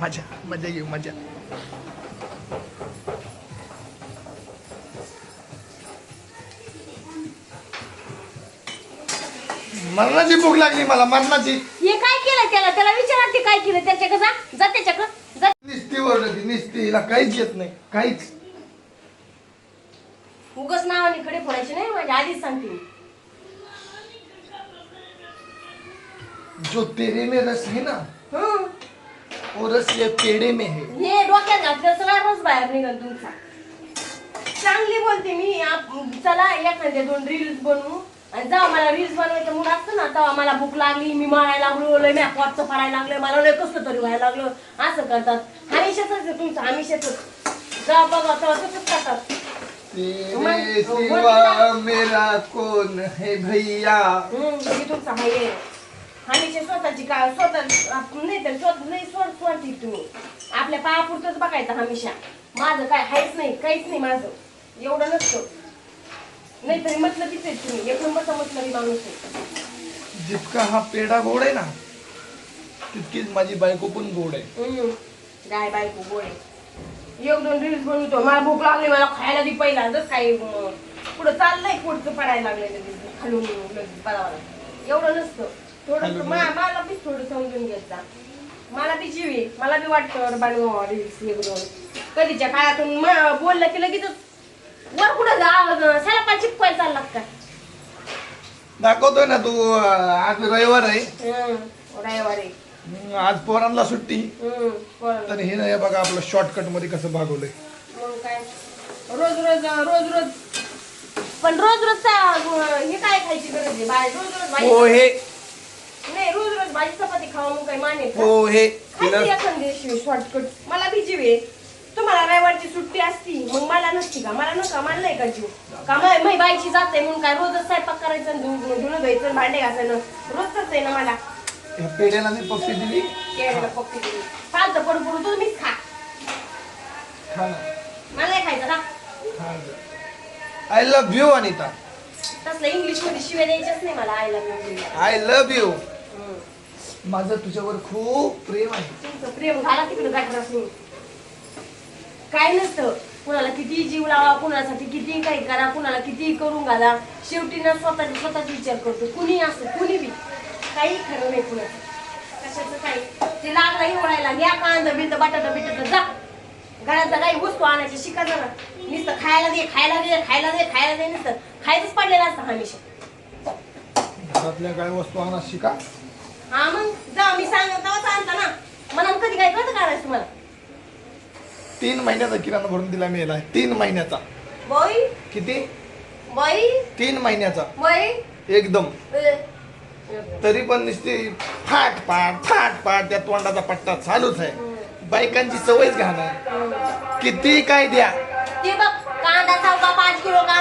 मजा घेऊ मजा. मरणाची भूक लागली मला मरणाची. हे काय केलं त्याला? त्याला विचारा ते काय केलं त्याच्याकडे जा जा त्याच्याकडे जा. निस्ती ओरडती निस्ती हिला काहीच येत नाही काहीच. उगच नावाने कडे फोडायचे नाही माझ्या आधीच सांगते. मी. जो तेरे में रस है ना हं. वो रस ये पेड़े में है। हे डोक्यात घातलं सगळा रस बाहेर निघल तुमचा. चांगली बोलते मी. आप- चला एखाद्या दोन रील्स बनवू. आणि जेव्हा मला रील्स बनवायचं मूड असतं ना तेव्हा मला भूक लागली मी मारायला लागलो लय मॅप वाटचं पडायला लागलं मला लय कसं तरी व्हायला लागलं. असं करतात. हमेशाच तुमचं हमेशाच. जेव्हा बघा तेव्हा तसंच करतात. तेरे सिवा मेरा कौन है भैया? हम्म, हे तुमचं आहे. हमेशा स्वतःची का स्वतः नाही तर स्वतः नाही स्वर स्वार्थी तुम्ही. आपल्या पायापुरतच बघायचं हमेशा माझं काय हायच नाही काहीच नाही माझं. एवढं नसतं. नाही तरी म्हटलं तिथे तुम्ही. एक नंबरचा म्हटलं माणूस आहे. जितका हा पेढा गोड आहे ना तितकीच माझी बायको पण गोड आहे. हम्म, गाय बायको गोळे एक दोन रील्स बनवतो. मला भूक लागली मला खायला दे पहिला. जस काही पुढं चाललंय पुढचं पडायला लागलं लगेच. खालून लगेच पडावं लागलं. एवढं नसतं. थोडं खालून. मला बी थोडं समजून मला बी जीव आहे. मला बी वाटतं बनवा रील्स एक दोन. कधीच्या काळातून म- बोललं की लगेच वर कुठं जा साला पाय चिपकायला चालला का? दाखवतोय ना तू अं, आज रविवार आहे. हं, रविवारी हम्म, आज पोरांना सुट्टी. हं, बरं. तर हे ना हे बघा आपलं शॉर्टकटमध्ये कसं भागवलंय. मग काय? रोज रोज रोज रोज. पण रोज रोज हे काय खायची गरज आहे? बाय रोज रोज भाजी पोहे नाही रोज रोज भाजी चपाती खावा मग काही माने का? पोहे खायची तिला एखादी शॉर्टकट मला बी जीव आहे. तुम्हाला रविवारची सुट्टी असती मग मला नसती का? मला नका नाही का जीव? का मै बाईची जात आहे म्हणून काय रोजच स्वयंपाक करायचं आणि धु- धुणं धुवायचं आणि भांडे घासायचं? रोजच आहे ना मला? ह्या पेढ्याला मी पप्पी दिली. केळीला पप्पी दिली. फालतं पडू पडू तुम्हीच खा. खा ना. मला नाही खायचं का आय लव्ह यू अनिता तसलं इंग्लिशमध्ये शिव्या द्यायच्याच नाही मला आयला आय लव्ह यू माझं तुझ्यावर खूप प्रेम आहे. प्रेम घाला तिकडे गाठरास काय नसतं कुणाला किती जीव लावा कुणासाठी किती काही करा कुणाला किती करून घाला शेवटी ना स्वतः स्वतःच विचार करतो. कुणी असं कुणी बी. काही खरं नाही कुणाचं. कशाचं काही? ते लागला एवढायला. घ्या कांदा बिंद बटाटा बिटाटा जा. घराचा काही वस्तू आणायची शिका जरा. नुसतं खायला दे खायला दे खायला दे खायला दे नुसतं. खायचंच पडलेलं असतं हमेशा. घरातल्या काय वस्तू आणा शिका. हा मग जा मी सांग तेव्हाच आणता ना. मला कधी काय कळतं करायचं तुम्हाला? तीन महिन्याचा किराणा भरून दिला मी याला तीन महिन्याचा. बाई? किती? बाई? तीन महिन्याचा. बाई? एकदम. तरी पण नुसती फाट पाट फाट पाट त्या तोंडाचा पट्टा चालूच आहे. बायकांची सवयच घालणार किती काय द्या. ते बघ कांदा पाच किलो कांदा.